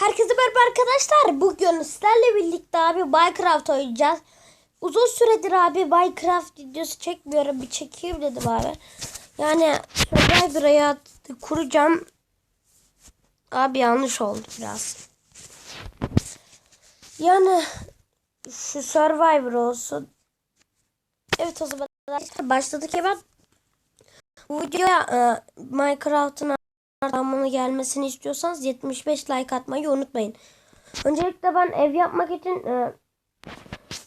Herkese merhaba arkadaşlar. Bugün sizlerle birlikte abi Minecraft oynayacağız. Uzun süredir abi Minecraft videosu çekmiyorum. Bir çekeyim dedim abi. Yani Survivor hayatı kuracağım. Abi yanlış oldu biraz. Yani şu Survivor olsun. Evet o zaman başladık hemen. Bu videoya e, Minecraft'ın devamını gelmesini istiyorsanız 75 like atmayı unutmayın. Öncelikle ben ev yapmak için e,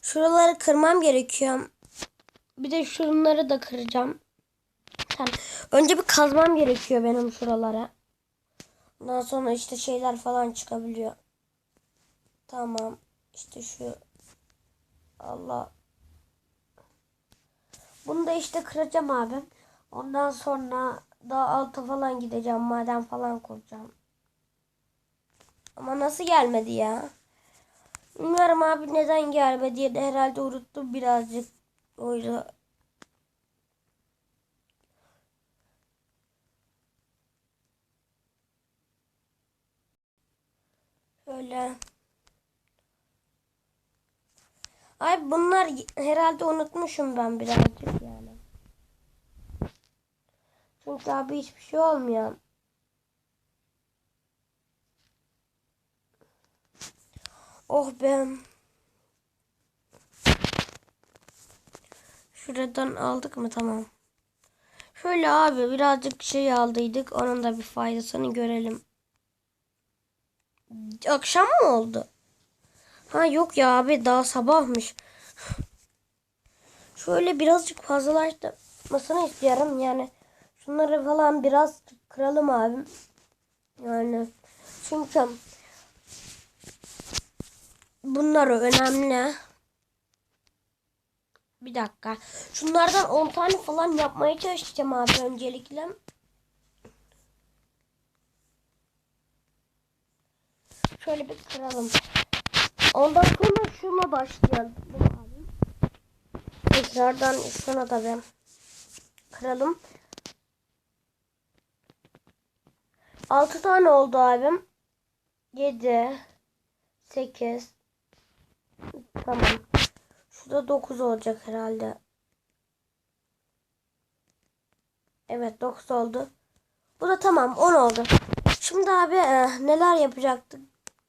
şuraları kırmam gerekiyor. Bir de şunları da kıracağım. Önce bir kazmam gerekiyor benim şuralara. Ondan sonra işte şeyler falan çıkabiliyor. Tamam. İşte şu Allah. Bunu da işte kıracağım abi. Ondan sonra daha alta falan gideceğim. Maden falan kuracağım. Ama nasıl gelmedi ya? Bilmiyorum abi neden gelmedi de herhalde unuttum birazcık. O yüzden. Şöyle. Ay bunlar herhalde unutmuşum ben birazcık yani. Çünkü abi hiçbir şey olmuyor. Oh be. Şuradan aldık mı? Tamam. Şöyle abi birazcık şey aldıydık. Onun da bir faydasını görelim. Akşam mı oldu? Ha yok ya abi daha sabahmış. Şöyle birazcık fazlalaştırmasını istiyorum yani. Şunları falan biraz kıralım abim. Yani çünkü bunlar önemli. Bir dakika. Şunlardan 10 tane falan yapmaya çalışacağım abi öncelikle. Şöyle bir kıralım. Ondan sonra şuna başlayalım. Tekrardan şuna da bir kıralım. 6 tane oldu abim. 7 8 Tamam. Şurada 9 olacak herhalde. Evet 9 oldu. Bu da tamam 10 oldu. Şimdi abi e, neler yapacaktık?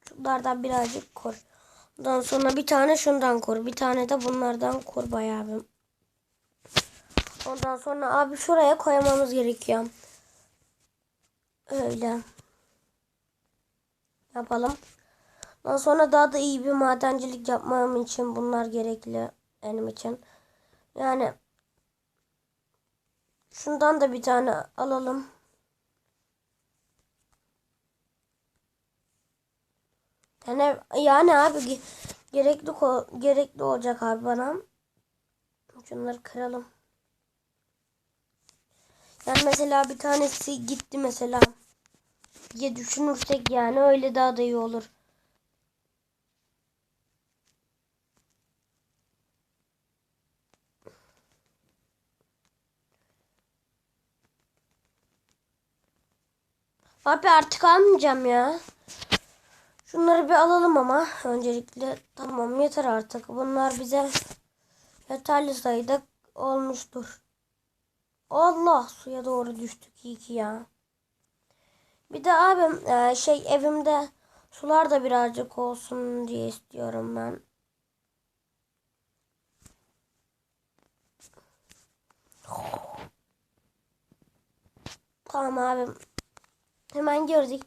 Şunlardan birazcık kur. Ondan sonra bir tane şundan kur. Bir tane de bunlardan kur bayağı abim. Ondan sonra abi şuraya koymamız gerekiyor. Öyle. Yapalım. Ondan sonra daha da iyi bir madencilik yapmam için bunlar gerekli benim için. Yani şundan da bir tane alalım. Yani yani abi gerekli gerekli olacak abi bana. Şunları kıralım. Yani mesela bir tanesi gitti mesela diye düşünürsek yani öyle daha da iyi olur. Abi artık almayacağım ya. Şunları bir alalım ama öncelikle tamam yeter artık. Bunlar bize yeterli sayıda olmuştur. Allah suya doğru düştük iyi ki ya. Bir de abim e, şey evimde sular da birazcık olsun diye istiyorum ben. Tamam abim. Hemen gördük.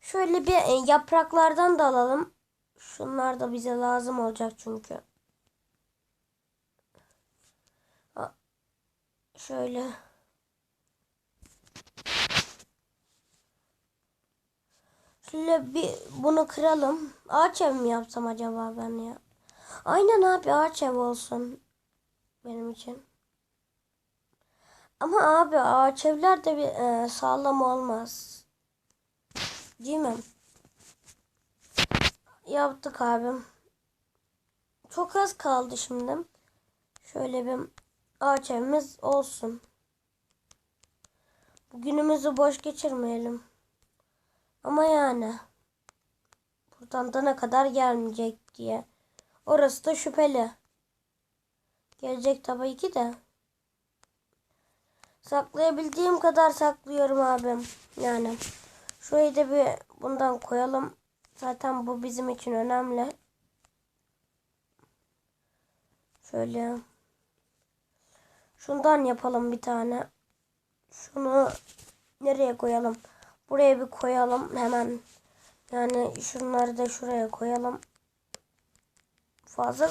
Şöyle bir e, yapraklardan da alalım. Şunlar da bize lazım olacak çünkü. Şöyle. Şöyle bir bunu kıralım. Ağaç ev mi yapsam acaba ben ya? Aynen abi ağaç ev olsun. Benim için. Ama abi ağaç evler de bir e, sağlam olmaz. Değil mi? Yaptık abim. Çok az kaldı şimdi. Şöyle bir ağaç evimiz olsun. Bugünümüzü boş geçirmeyelim. Ama yani tantana kadar gelmeyecek diye. Orası da şüpheli. Gelecek tabii ki de. Saklayabildiğim kadar saklıyorum abim. Yani. Şurayı da bir bundan koyalım. Zaten bu bizim için önemli. Şöyle. Şundan yapalım bir tane. Şunu nereye koyalım? Buraya bir koyalım hemen. Yani şunları da şuraya koyalım. Fazla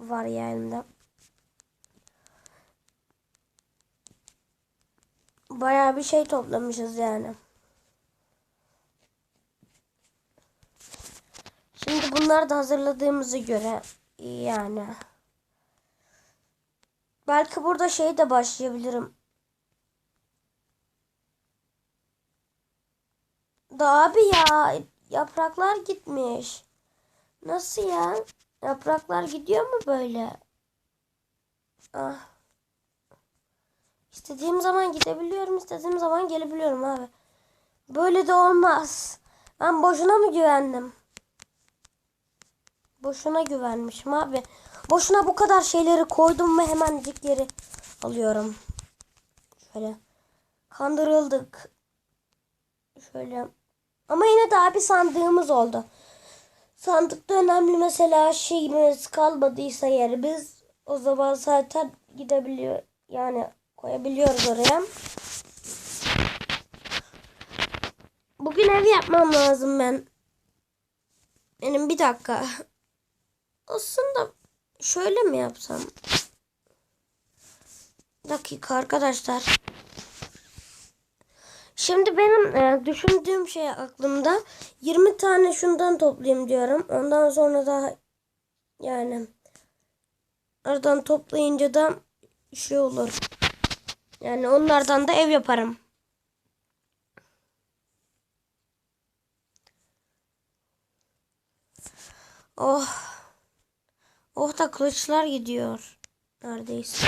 var yani. Bayağı bir şey toplamışız yani. Şimdi bunları da hazırladığımıza göre yani. Belki burada şey de başlayabilirim. Da abi ya yapraklar gitmiş. Nasıl ya? Yapraklar gidiyor mu böyle? Ah. İstediğim zaman gidebiliyorum, istediğim zaman gelebiliyorum abi. Böyle de olmaz. Ben boşuna mı güvendim? Boşuna güvenmişim abi. Boşuna bu kadar şeyleri koydum ve hemen geri alıyorum. Şöyle. Kandırıldık. Şöyle. Ama yine de abi sandığımız oldu. Sandıkta önemli mesela şeyimiz kalmadıysa yeri biz o zaman zaten gidebiliyor. Yani koyabiliyoruz oraya. Bugün ev yapmam lazım ben. Benim bir dakika. Aslında şöyle mi yapsam? Dakika arkadaşlar. Şimdi benim e, düşündüğüm şey aklımda 20 tane şundan toplayayım diyorum. Ondan sonra da yani aradan toplayınca da şey olur. Yani onlardan da ev yaparım. Oh. Oh da kılıçlar gidiyor. Neredeyse.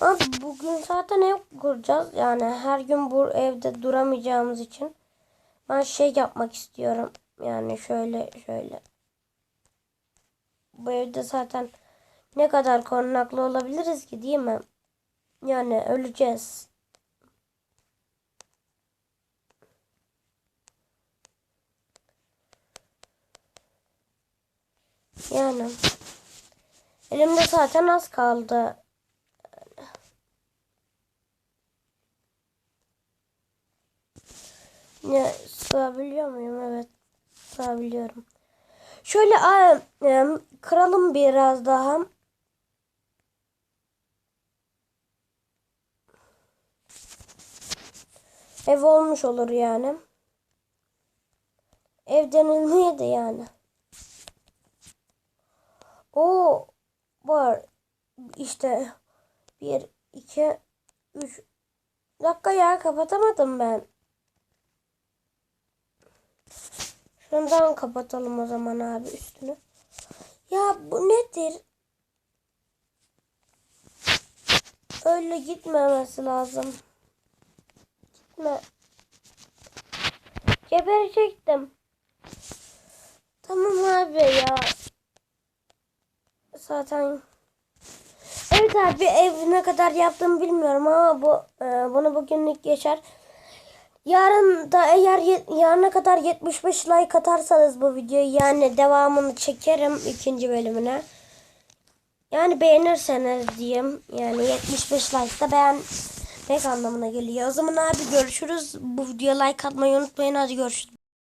Abi bugün zaten ev kuracağız. Yani her gün bu evde duramayacağımız için ben şey yapmak istiyorum. Yani şöyle şöyle. Bu evde zaten ne kadar korunaklı olabiliriz ki değil mi? Yani öleceğiz. Yani elimde zaten az kaldı. Ne sığabiliyor muyum? Evet. Sığabiliyorum. Şöyle e, kıralım biraz daha. Ev olmuş olur yani. Ev denilmeye de yani. O var. İşte bir, iki, üç. Dakika ya kapatamadım ben. Şundan kapatalım o zaman abi üstünü. Ya bu nedir? Öyle gitmemesi lazım. Gitme. Geberecektim. Tamam abi ya. Zaten Evet abi ev ne kadar yaptığımı bilmiyorum ama bu e, bunu bugünlük geçer. Yarın da eğer yarına kadar 75 like atarsanız bu videoyu yani devamını çekerim ikinci bölümüne. Yani beğenirseniz diyeyim. Yani 75 like da beğenmek anlamına geliyor. O zaman abi görüşürüz. Bu videoya like atmayı unutmayın. Hadi görüşürüz.